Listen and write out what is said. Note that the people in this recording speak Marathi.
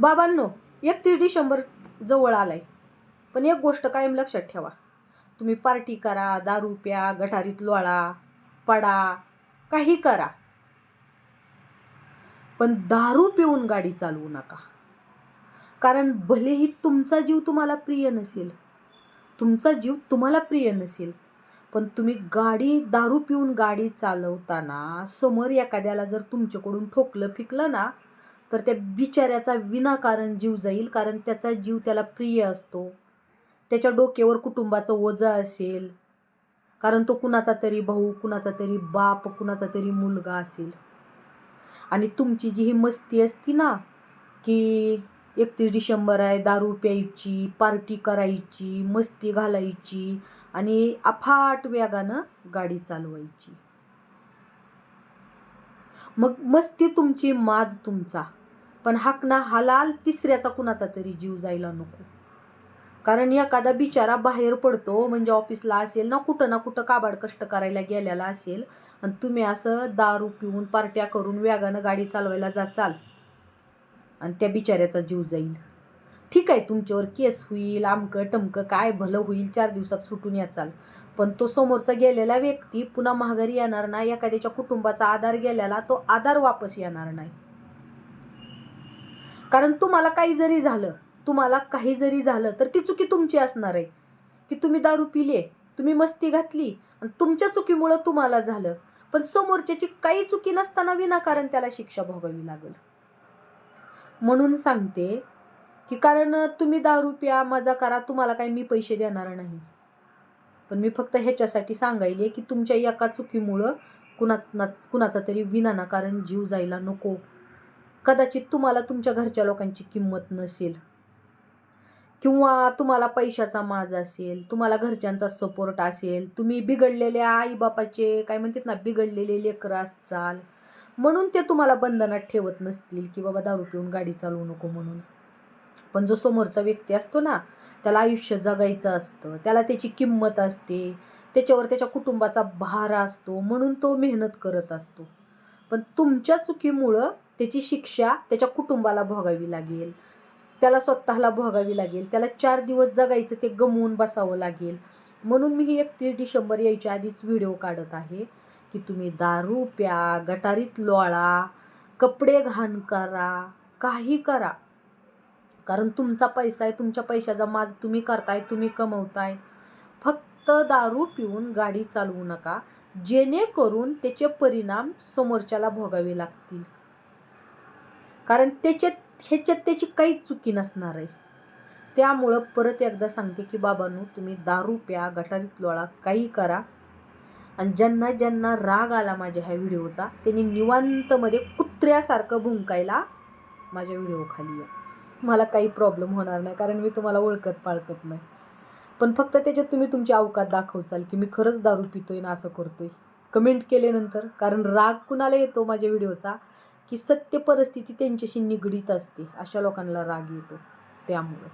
बाबांनो एकतीस शंभर जवळ आलाय. पण एक गोष्ट कायम लक्षात ठेवा. तुम्ही पार्टी करा दारू प्या गटारीत लोळा पडा काही करा. पण दारू पिऊन गाडी चालवू नका. कारण भलेही तुमचा जीव तुम्हाला प्रिय नसेल तुमचा जीव तुम्हाला प्रिय नसेल पण तुम्ही गाडी दारू पिऊन गाडी चालवताना समोर एखाद्याला जर तुमच्याकडून ठोकलं फिकलं ना तर त्या बिचाऱ्याचा विनाकारण जीव जाईल कारण त्याचा जीव त्याला प्रिय असतो. त्याच्या डोक्यावर कुटुंबाचं ओझं असेल कारण तो कुणाचा तरी भाऊ कुणाचा तरी बाप कुणाचा तरी मुलगा असेल. आणि तुमची जी ही मस्ती असती ना की एकतीस डिसेंबर आहे दारू प्यायची पार्टी करायची मस्ती घालायची आणि अफाट वेगानं गाडी चालवायची. मग मस्ती तुमची माज तुमचा. पण हाकना हलाल तिसऱ्याचा कुणाचा तरी जीव जायला नको. कारण एखादा बिचारा बाहेर पडतो म्हणजे ऑफिसला असेल ना कुठं ना कुठं काबाड कष्ट करायला गेलेला असेल आणि तुम्ही असं दारू पिऊन पार्ट्या करून वेगानं गाडी चालवायला जाचाल आणि त्या बिचाऱ्याचा जीव जाईल. ठीक आहे तुमच्यावर केस होईल आमकं टमकं काय भलं होईल चार दिवसात सुटून याचाल पण तो समोरचा गेलेला व्यक्ती पुन्हा महागारी येणार नाही एखाद्याच्या कुटुंबाचा आधार गेलेला तो आधार वापस येणार नाही. कारण तुम्हाला काही जरी झालं तुम्हाला काही जरी झालं तर ती चुकी तुमची असणार आहे. की तुम्ही दारू पिले तुम्ही मस्ती घातली आणि तुमच्या चुकीमुळं तुम्हाला झालं. पण समोरच्याची काही चुकी नसताना विनाकारण त्याला शिक्षा भोगावी लागल. म्हणून सांगते की कारण तुम्ही दारू प्या मजा करा तुम्हाला काही मी पैसे देणार नाही. पण मी फक्त ह्याच्यासाठी सांगायले की तुमच्या एका चुकीमुळं कुणा कुणाचा तरी विनाकारण जीव जायला नको. कदाचित तुम्हाला तुमच्या घरच्या लोकांची किंमत नसेल. किंवा तुम्हाला पैशाचा माज असेल तुम्हाला घरच्यांचा सपोर्ट असेल तुम्ही बिघडलेल्या आईबापाचे काय म्हणतात ना बिघडलेले लेकरं असाल म्हणून ते तुम्हाला बंधनात ठेवत नसतील की बाबा दारू पिऊन गाडी चालवू नको म्हणून. पण जो समोरचा व्यक्ती असतो ना त्याला आयुष्य जगायचं असतं त्याला त्याची किंमत असते त्याच्यावर त्याच्या कुटुंबाचा भार असतो म्हणून तो मेहनत करत असतो. पण तुमच्या चुकीमुळं त्याची शिक्षा त्याच्या कुटुंबाला भोगावी लागेल. त्याला स्वतःला भोगावी लागेल. त्याला चार दिवस जगायचं ते गमवून बसावं लागेल. म्हणून मी ही एकतीस डिसेंबर यायच्या आधीच व्हिडिओ काढत आहे की तुम्ही दारू प्या गटारीत लोळा कपडे घाण करा काही करा. कारण तुमचा पैसा आहे तुमच्या पैशाचा माज तुम्ही करताय तुम्ही कमवताय. फक्त दारू पिऊन गाडी चालवू नका. जेणेकरून त्याचे परिणाम समोरच्याला भोगावे लागतील. कारण त्याच्यात ह्याच्यात त्याची काहीच चुकी नसणार आहे. त्यामुळं परत एकदा सांगते की बाबांनो तुम्ही दारू प्या गटारीत लोळा काही करा. आणि ज्यांना ज्यांना राग आला माझ्या ह्या व्हिडिओचा त्यांनी निवांतमध्ये कुत्र्यासारखं भुंकायला माझ्या व्हिडिओ खाली या. मला काही प्रॉब्लेम होणार नाही कारण मी तुम्हाला ओळखत पाळखत नाही. पण फक्त त्याच्यात तुम्ही तुमची अवकात दाखवचाल की मी खरंच दारू पितोय ना असं करतोय. कमेंट केल्यानंतर कारण राग कुणाला येतो माझ्या व्हिडिओचा? की सत्य परिस्थिती त्यांच्याशी निगडीत असते. अशा लोकांना राग येतो. त्यामुळं.